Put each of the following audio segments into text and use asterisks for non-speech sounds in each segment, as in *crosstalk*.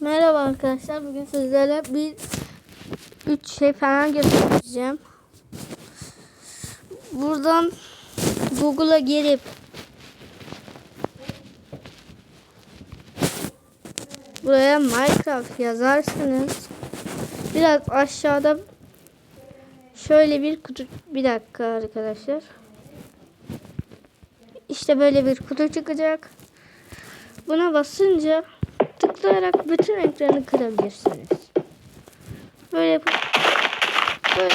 Merhaba arkadaşlar. Bugün sizlere bir üç şey falan göstereceğim. Buradan Google'a girip buraya Minecraft yazarsınız. Biraz aşağıda şöyle bir kutu bir dakika arkadaşlar. İşte böyle bir kutu çıkacak. Buna basınca tıklayarak bütün ekranı kırabilirsiniz. Böyle yapıp böyle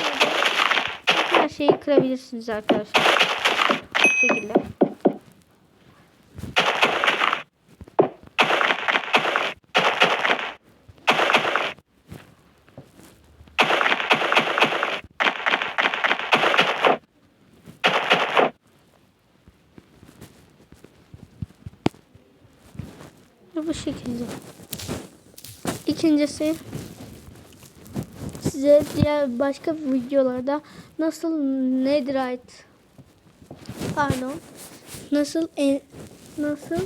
her şeyi kırabilirsiniz arkadaşlar. Bu şekilde. Bu şekilde. İkincisi size diğer başka videolarda nasıl netherite pardon nasıl en, nasıl *coughs*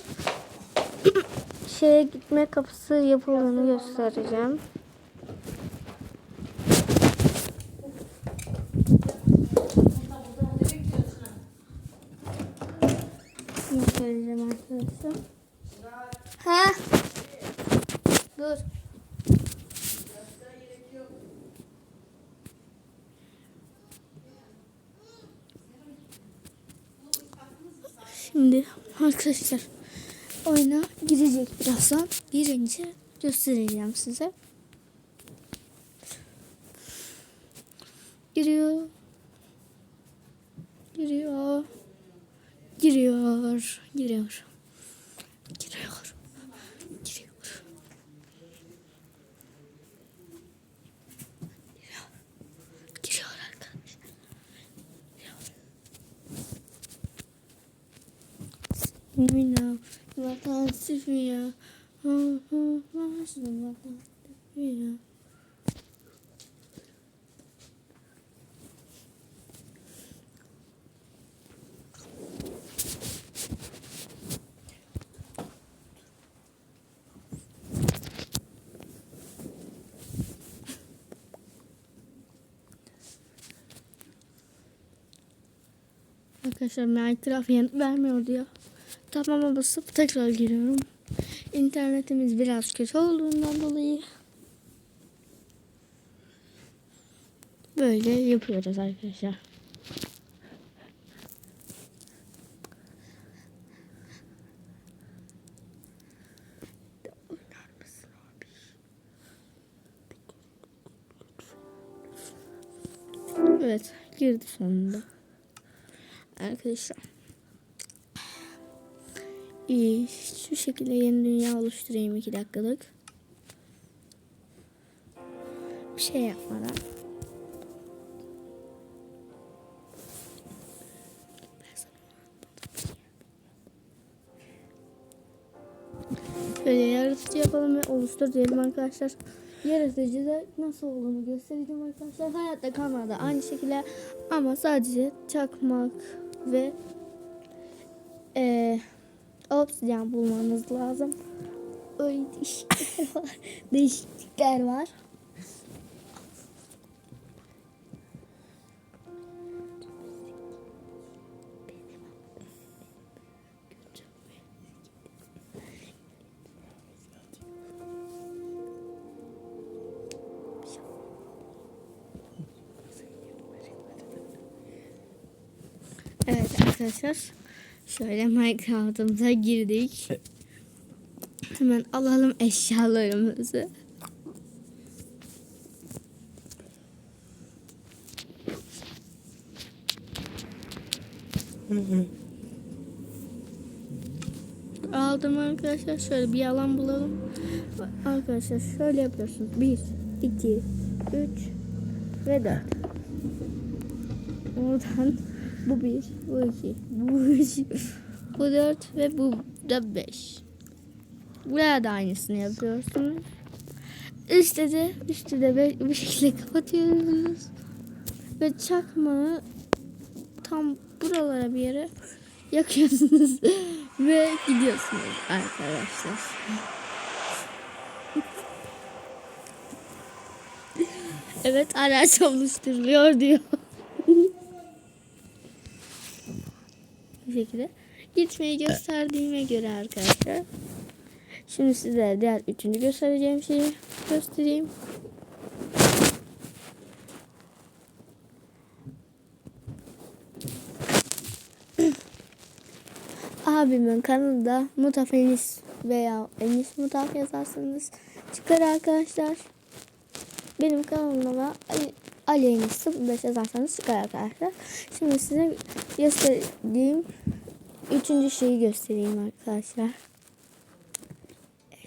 şeye gitme kapısı yapıldığını göstereceğim. Göstereceğim arkadaşlar. Ha? Dur. Şimdi arkadaşlar oyuna girecek birazdan. Girince göstereceğim size. Giriyor. Giriyor. Giriyor. Giriyor. Giriyor. me now. What on Sophia? Oh, oh, wat the matter, Sophia? Arkadaşlar Minecraft bij me, oluyor? Tamam'a basıp tekrar giriyorum. İnternetimiz biraz kötü olduğundan dolayı böyle yapıyoruz arkadaşlar. Evet girdi sonunda. Arkadaşlar. İyi. Şu şekilde yeni dünya oluşturayım iki dakikalık. Bir şey yapmadan. Böyle yaratıcı yapalım ve oluştur diyelim arkadaşlar. Yaratıcı da nasıl olduğunu göstereceğim arkadaşlar. Hayatta kalmadı aynı şekilde ama sadece çakmak ve obsidyen bulmanız lazım. Öyle değişiklikler var. *laughs* değişiklikler var. Evet arkadaşlar. Şöyle Minecraft'ımıza girdik. Hemen alalım eşyalarımızı. Aldım arkadaşlar. Şöyle bir alan bulalım. Arkadaşlar şöyle yapıyorsunuz. 1, 2, 3 ve 4. Oradan bu bir, bu iki, bu üç, bu dört ve bu da beş. Buraya da aynısını yapıyorsunuz. Üstte de, üstte de be, bu şekilde kapatıyorsunuz. Ve çakmağı tam buralara bir yere yakıyorsunuz. *laughs* ve gidiyorsunuz arkadaşlar. evet araç oluşturuluyor diyor. Bu şekilde. Gitmeyi gösterdiğime göre arkadaşlar. Şimdi size diğer üçüncü göstereceğim şeyi göstereyim. *clears throat* Abimin kanalında Mutaf Enis veya Enis Mutaf yazarsanız çıkar arkadaşlar. Benim kanalıma Ali, Enis 05 yazarsanız çıkar arkadaşlar. Şimdi size gösterdiğim üçüncü şeyi göstereyim arkadaşlar.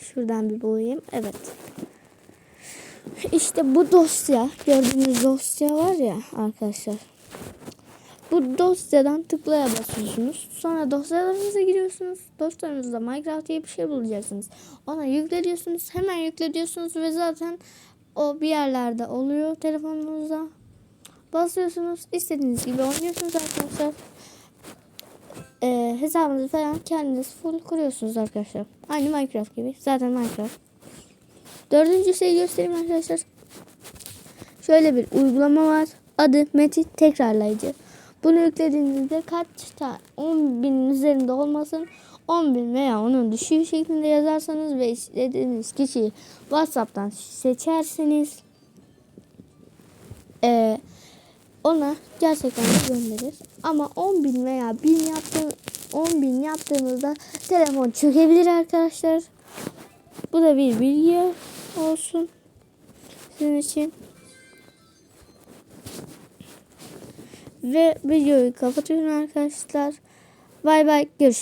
Şuradan bir boyayayım. Evet. İşte bu dosya. Gördüğünüz dosya var ya arkadaşlar. Bu dosyadan tıklaya basıyorsunuz. Sonra dosyalarınıza giriyorsunuz. Dosyalarınızda Minecraft diye bir şey bulacaksınız. Ona yüklediyorsunuz. Hemen yüklediyorsunuz ve zaten o bir yerlerde oluyor telefonunuzda. Basıyorsunuz. istediğiniz gibi oynuyorsunuz arkadaşlar. Ee, hesabınızı falan kendiniz full kuruyorsunuz arkadaşlar. Aynı Minecraft gibi. Zaten Minecraft. Dördüncü şeyi göstereyim arkadaşlar. Şöyle bir uygulama var. Adı Metin Tekrarlayıcı. Bunu yüklediğinizde kaç tane 10 binin üzerinde olmasın 10 bin veya onun düşüğü şeklinde yazarsanız ve istediğiniz kişiyi WhatsApp'tan seçerseniz eee, ona gerçekten de gönderir. Ama 10 bin veya 1000 yaptığın 10 bin yaptığınızda telefon çökebilir arkadaşlar. Bu da bir bilgi olsun sizin için. Ve videoyu kapatıyorum arkadaşlar. Bay bay görüşürüz.